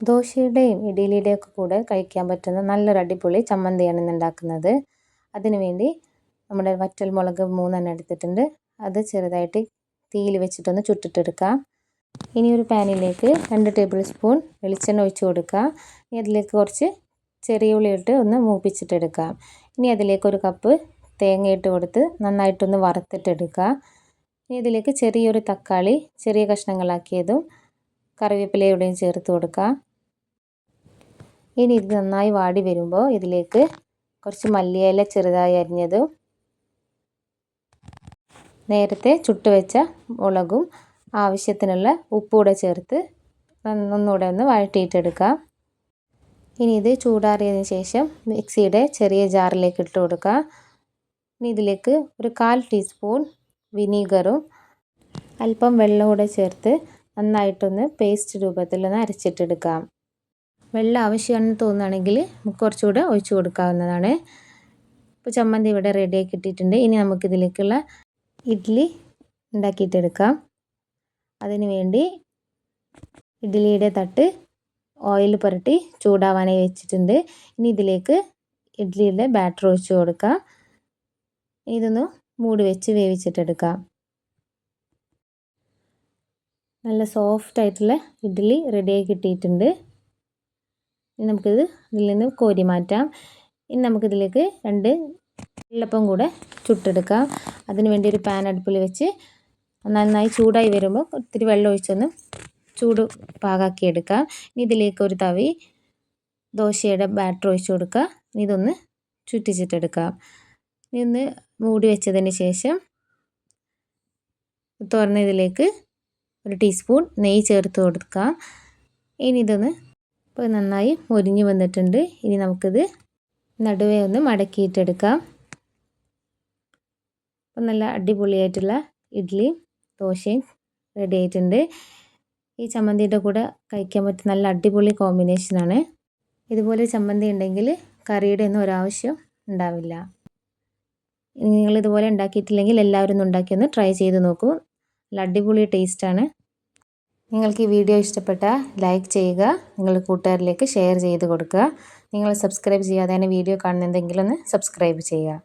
ദോശയുടെയും ഇഡ്ഡലിയുടെയും ഒക്കെ കൂടെ കഴിക്കാൻ പറ്റുന്ന നല്ലൊരു അടിപൊളി ചമ്മന്തിയാണ് ഇന്ന് ഉണ്ടാക്കുന്നത്. അതിനുവേണ്ടി നമ്മുടെ വറ്റൽ മുളക് മൂന്നെണ്ണം എടുത്തിട്ടുണ്ട്. അത് ചെറുതായിട്ട് തീയിൽ വെച്ചിട്ടൊന്ന് ചുട്ടിട്ടെടുക്കാം. ഇനി ഒരു പാനിലേക്ക് രണ്ട് ടേബിൾ സ്പൂൺ വെളിച്ചെണ്ണ ഒഴിച്ച് കൊടുക്കുക ഇനി അതിലേക്ക് കുറച്ച് ചെറിയ ഉള്ളി ഇട്ട് ഒന്ന് മൂപ്പിച്ചിട്ടെടുക്കാം. ഇനി അതിലേക്ക് ഒരു കപ്പ് തേങ്ങയിട്ട് കൊടുത്ത് നന്നായിട്ടൊന്ന് വറുത്തിട്ടെടുക്കുക ഇനി ഇതിലേക്ക് ചെറിയൊരു തക്കാളി ചെറിയ കഷ്ണങ്ങളാക്കിയതും കറിവേപ്പിലയുടെയും ചേർത്ത് കൊടുക്കുക ഇനി ഇത് നന്നായി വാടി വരുമ്പോൾ ഇതിലേക്ക് കുറച്ച് മല്ലിയില ചെറുതായി അരിഞ്ഞതും നേരത്തെ ചുട്ടുവെച്ച മുളകും ആവശ്യത്തിനുള്ള ഉപ്പൂടെ ചേർത്ത് ഒന്നുകൂടെ ഒന്ന് വഴറ്റിയിട്ടെടുക്കാം. ഇനി ഇത് ചൂടാറിയതിന് ശേഷം മിക്സിയുടെ ചെറിയ ജാറിലേക്ക് ഇട്ട് കൊടുക്കാം. ഇനി ഇതിലേക്ക് ഒരു കാൽ ടീസ്പൂൺ വിനീഗറും അല്പം വെള്ളം കൂടെ ചേർത്ത് നന്നായിട്ടൊന്ന് പേസ്റ്റ് രൂപത്തിലൊന്ന് അരച്ചിട്ടെടുക്കാം. വെള്ളം ആവശ്യമാണെന്ന് തോന്നുകയാണെങ്കിൽ നമുക്ക് കുറച്ചുകൂടെ ഒഴിച്ചു കൊടുക്കാവുന്നതാണ്. ഇപ്പോൾ ചമ്മന്തി ഇവിടെ റെഡിയാക്കി ഇട്ടിട്ടുണ്ട് ഇനി നമുക്കിതിലേക്കുള്ള ഇഡ്ഡലി ഉണ്ടാക്കിയിട്ടെടുക്കാം അതിന് വേണ്ടി ഇഡ്ഡലിയുടെ തട്ട് ഓയിൽ പുരട്ടി ചൂടാവാനായി വെച്ചിട്ടുണ്ട്. ഇനി ഇതിലേക്ക് ഇഡ്ഡലിയുടെ ബാറ്റർ ഒഴിച്ചു കൊടുക്കാം. ഇതൊന്ന് മൂടി വെച്ച് വേവിച്ചിട്ടെടുക്കാം നല്ല സോഫ്റ്റ് ആയിട്ടുള്ള ഇഡ്ഡലി റെഡിയായി കിട്ടിയിട്ടുണ്ട്. ഇനി നമുക്കിത് ഇതിൽ നിന്ന് കോരി മാറ്റാം. ഇനി നമുക്കിതിലേക്ക് രണ്ട് വെള്ളപ്പം കൂടെ ചുട്ടെടുക്കാം. അതിന് വേണ്ടി ഒരു പാൻ അടുപ്പിൽ വെച്ച് നന്നായി ചൂടായി വരുമ്പോൾ ഒത്തിരി വെള്ളം ഒഴിച്ചൊന്ന് ചൂട് പാകാക്കി എടുക്കാം ഇനി ഇതിലേക്ക് ഒരു തവി ദോശയുടെ ബാറ്റർ ഒഴിച്ചു കൊടുക്കുക. ഇനി ഇതൊന്ന് ചുറ്റിച്ചിട്ടെടുക്കാം. ഇനി ഒന്ന് മൂടി വെച്ചതിന് ശേഷം തുറന്ന ഇതിലേക്ക് ഒരു ടീസ്പൂൺ നെയ്യ് ചേർത്ത് കൊടുക്കാം. ഇനി ഇതൊന്ന് ഇപ്പോൾ നന്നായി മൊരിഞ്ഞ് വന്നിട്ടുണ്ട്. ഇനി നമുക്കിത് നടുവേ ഒന്ന് മടക്കിയിട്ടെടുക്കാം. അപ്പം നല്ല അടിപൊളിയായിട്ടുള്ള ഇഡ്ഡലിയും ദോശയും റെഡി ആയിട്ടുണ്ട്. ഈ ചമ്മന്തിയുടെ കൂടെ കഴിക്കാൻ പറ്റിയ നല്ല അടിപൊളി കോമ്പിനേഷനാണ് ഇതുപോലെ ചമ്മന്തി ഉണ്ടെങ്കിൽ കറിയുടെ ഒന്നും ഒരാവശ്യം ഉണ്ടാവില്ല. നിങ്ങൾ ഇതുപോലെ ഉണ്ടാക്കിയിട്ടില്ലെങ്കിൽ എല്ലാവരും ഒന്ന് ഉണ്ടാക്കി ഒന്ന് ട്രൈ ചെയ്ത് നോക്കൂ. നല്ല അടിപൊളി ടേസ്റ്റാണ് നിങ്ങൾക്ക് ഈ വീഡിയോ ഇഷ്ടപ്പെട്ട ലൈക്ക് ചെയ്യുക നിങ്ങളുടെ കൂട്ടുകാരിലേക്ക് ഷെയർ ചെയ്ത് കൊടുക്കുക. നിങ്ങൾ സബ്സ്ക്രൈബ് ചെയ്യാതെ തന്നെ വീഡിയോ കാണുന്നുണ്ടെങ്കിൽ ഒന്ന് സബ്സ്ക്രൈബ് ചെയ്യുക.